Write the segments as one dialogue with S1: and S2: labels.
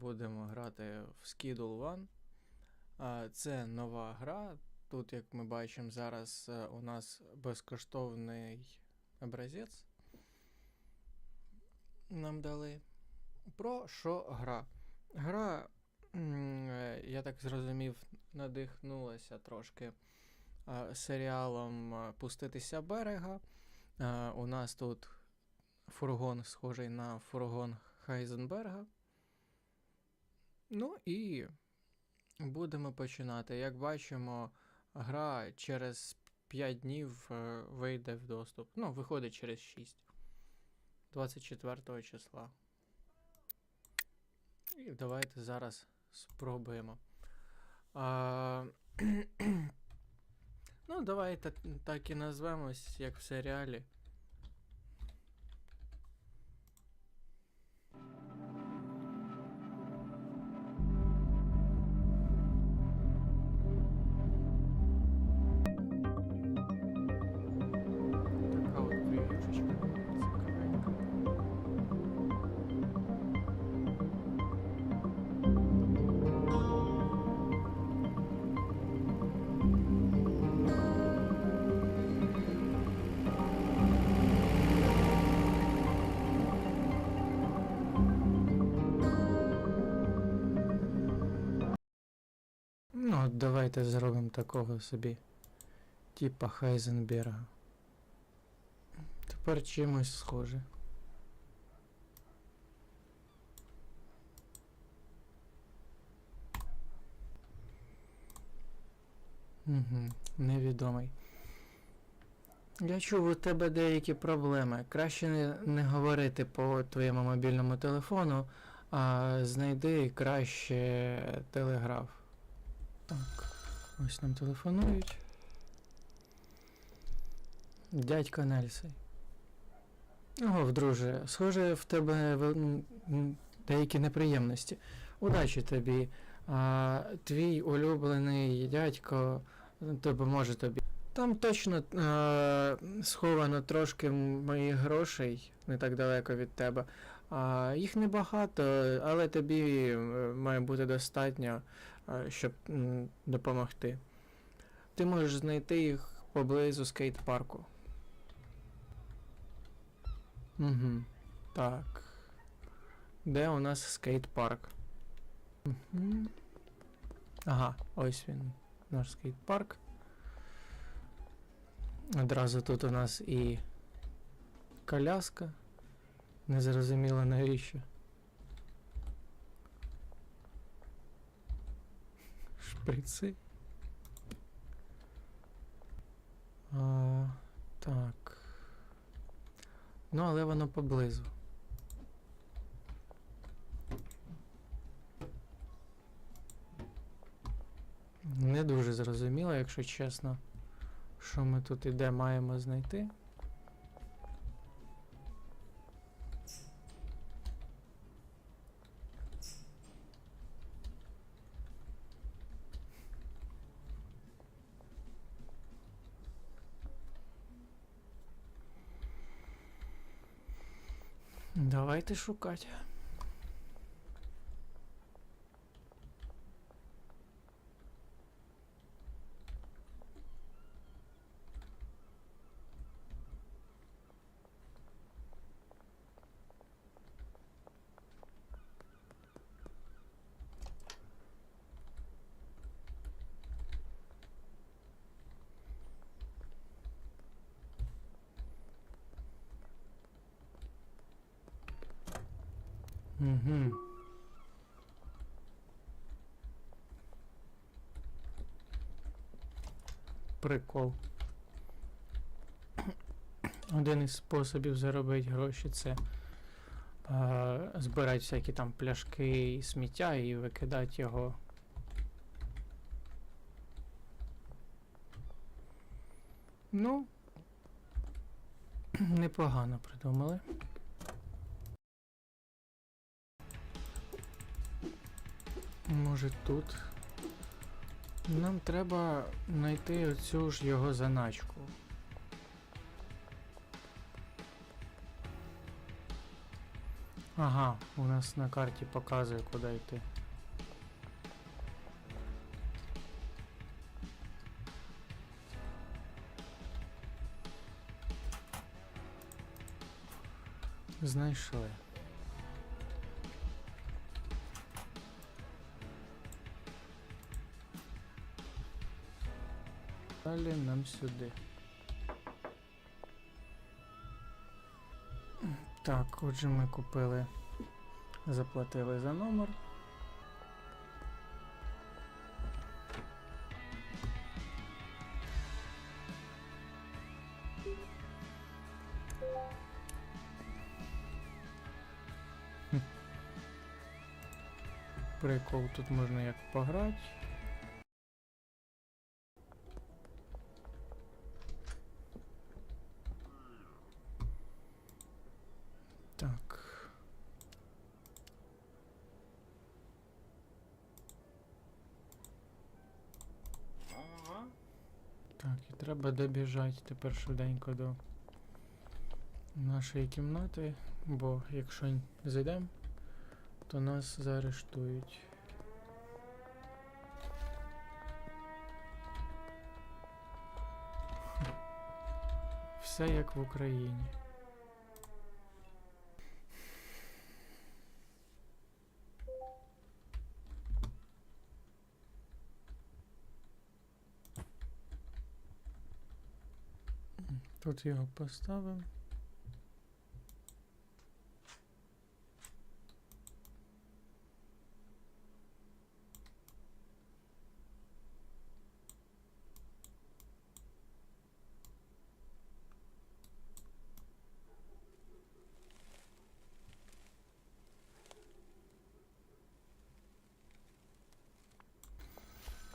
S1: будемо грати в Skidle One. Це нова гра. Тут, як ми бачимо, зараз е, у нас безкоштовний образець. Нам дали. Про що гра? Гра, е, я так зрозумів, надихнулася трошки е, серіалом Пуститися берега. У нас тут фургон схожий на фургон Хайзенберга. Ну і будемо починати. Як бачимо, гра через 5 днів е, вийде в доступ. Ну, виходить через 6. 24 числа. І давайте зараз спробуємо. А, ну, давайте так і назвемось, як в серіалі. От давайте зробимо такого собі. Типа Хайзенберга. Тепер чимось схоже. Угу, невідомий. Я чув, у тебе деякі проблеми. Краще не, не говорити по твоєму мобільному телефону, а знайди краще телеграф. Так, ось нам телефонують. Дядько Нельсей. Ого, друже, схоже, в тебе деякі неприємності. Удачі тобі. А, твій улюблений дядько допоможе тобі. Там точно е, сховано трошки моїх грошей, не так далеко від тебе. А, їх небагато, але тобі має бути достатньо, щоб допомогти. Ти можеш знайти їх поблизу скейт-парку. Угу. Так. Де у нас скейт-парк? Угу. Ага, ось він. Наш скейт-парк. Одразу тут у нас і коляска. Незрозуміло навіщо. Шприци. А, так. Ну, але воно поблизу. Не дуже зрозуміло, якщо чесно, що ми тут і де маємо знайти. Шукати. Угу. Прикол. Один із способів заробити гроші це е, збирати всякі там пляшки і сміття і викидати його. Ну, непогано придумали. Може тут. Нам треба знайти оцю ж його заначку. Ага, у нас на карті показує, куди йти. Знайшли. Далі нам сюди. Так, отже, ми купили, заплатили за номер. Прикол, тут можна як пограти. Так. Так, і треба добіжати тепер швиденько до нашої кімнати, бо якщо зайдемо, то нас заарештують. Все як в Україні. Тут його поставимо.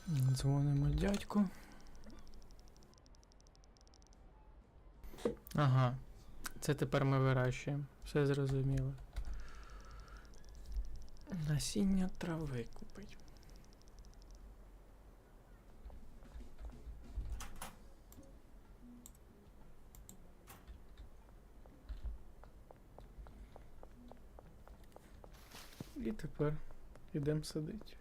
S1: Дзвонимо дядьку. Ага. Це тепер ми вирощуємо. Все зрозуміло. Насіння трави купить. І тепер ідемо садити.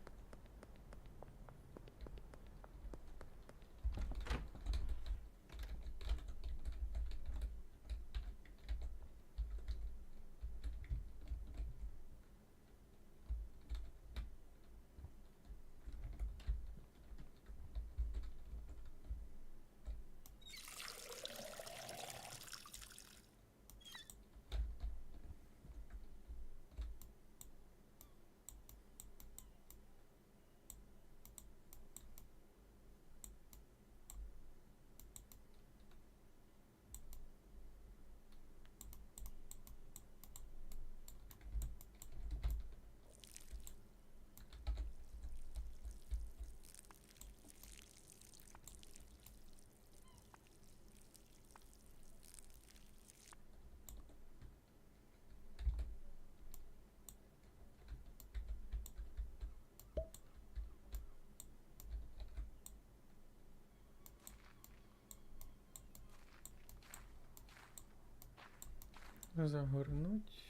S1: Загорнуть.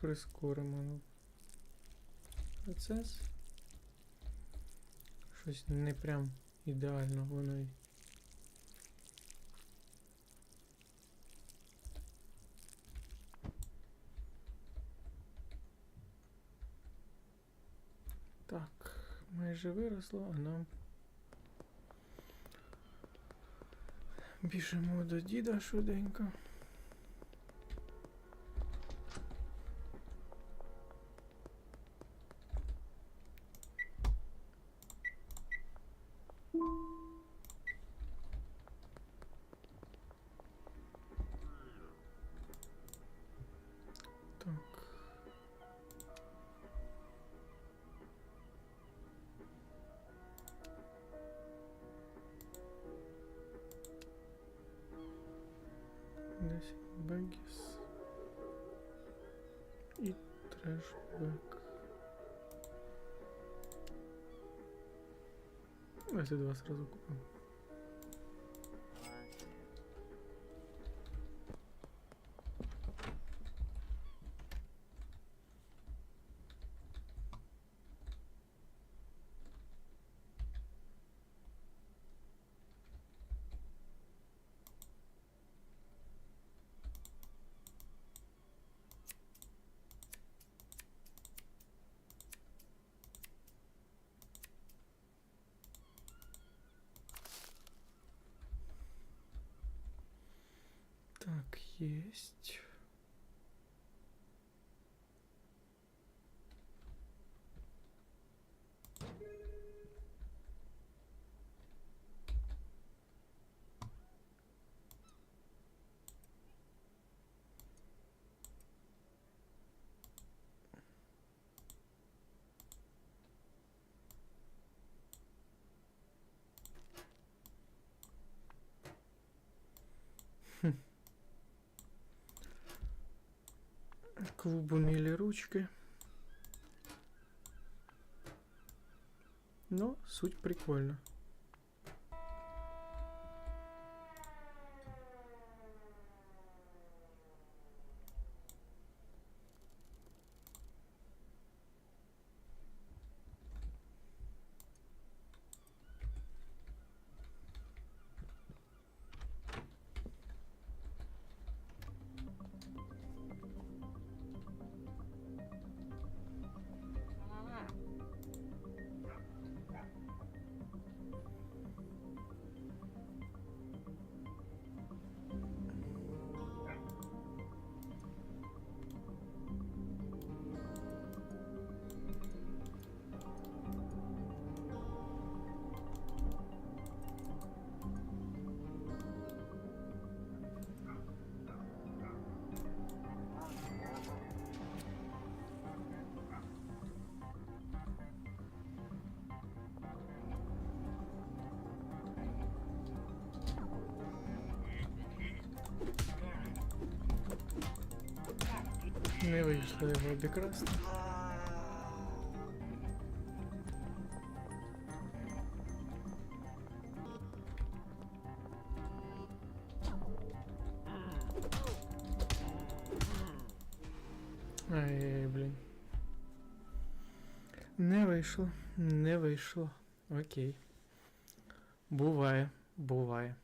S1: Прискоримо ну, процес. Щось не прям ідеально воно й. Так, майже виросло, а нам. Біжимо до діда швиденько. Трешбек. Если два сразу купим. Єсть. Клубу мили ручки. Но суть прикольна. Не вийшло його обікрасти. Ай, блін. Не вийшло, не вийшло. Окей. Буває, буває.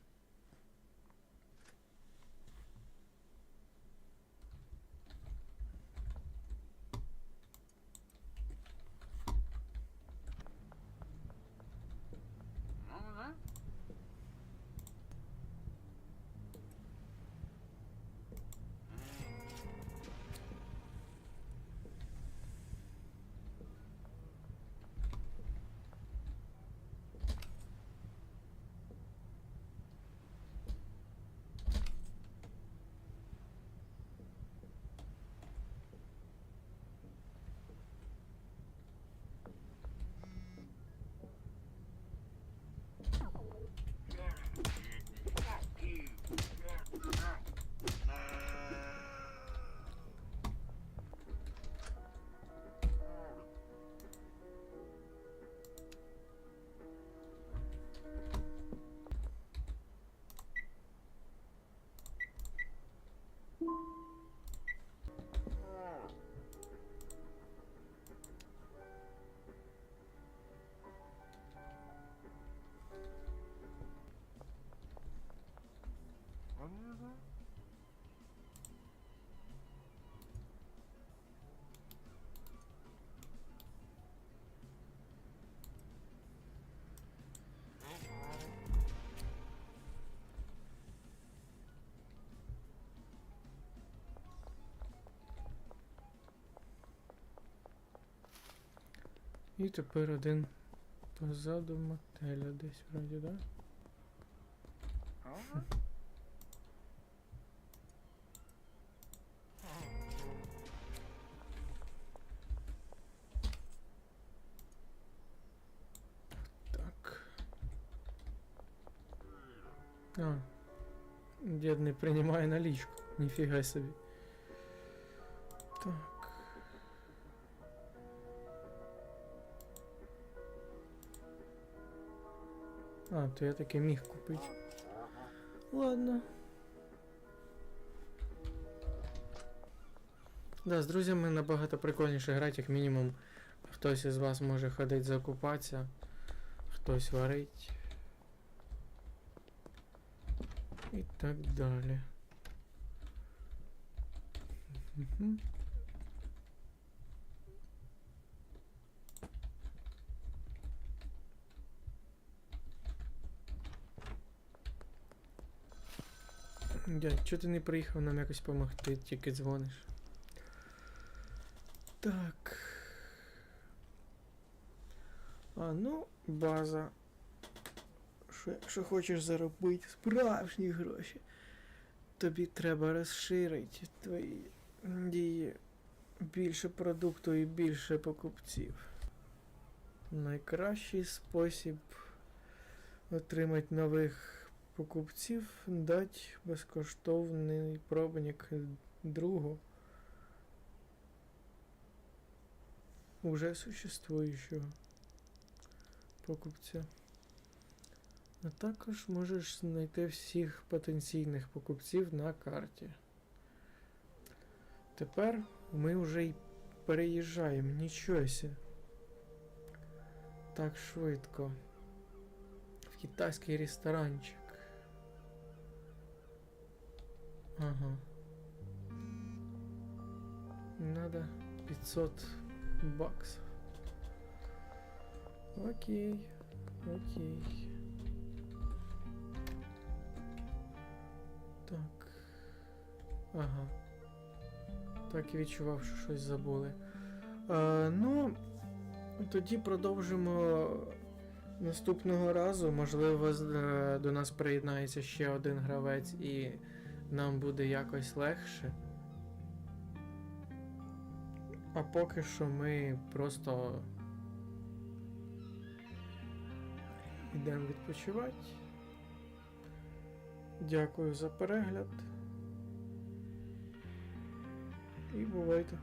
S1: І тепер один позаду мотеля десь вроді, да? Так. А. Дед не приймає налічку. Ніфіга собі. Так. А, то я таки міг купити. Ладно. Да, з друзями набагато прикольніше грати, як мінімум хтось із вас може ходити закупатися, хтось варить. І так далі. Мгм. Дядь, чого ти не приїхав нам якось допомогти, тільки дзвониш? Так. А ну, база. Що, якщо хочеш заробити справжні гроші, тобі треба розширити твої дії. Більше продукту і більше покупців. Найкращий спосіб отримати нових покупців дати безкоштовний пробник другу уже существуючого покупця. А також можеш знайти всіх потенційних покупців на карті. Тепер ми вже й переїжджаємо, нічого. Так швидко. В китайський ресторанчик. Ага. Надо 500 баксов. Окей. Окей. Ага. Так і відчував, що щось забули. Е, ну, тоді продовжимо наступного разу. Можливо, е, до нас приєднається ще один гравець і нам буде якось легше. А поки що ми просто йдемо відпочивати. Дякую за перегляд. І бувайте.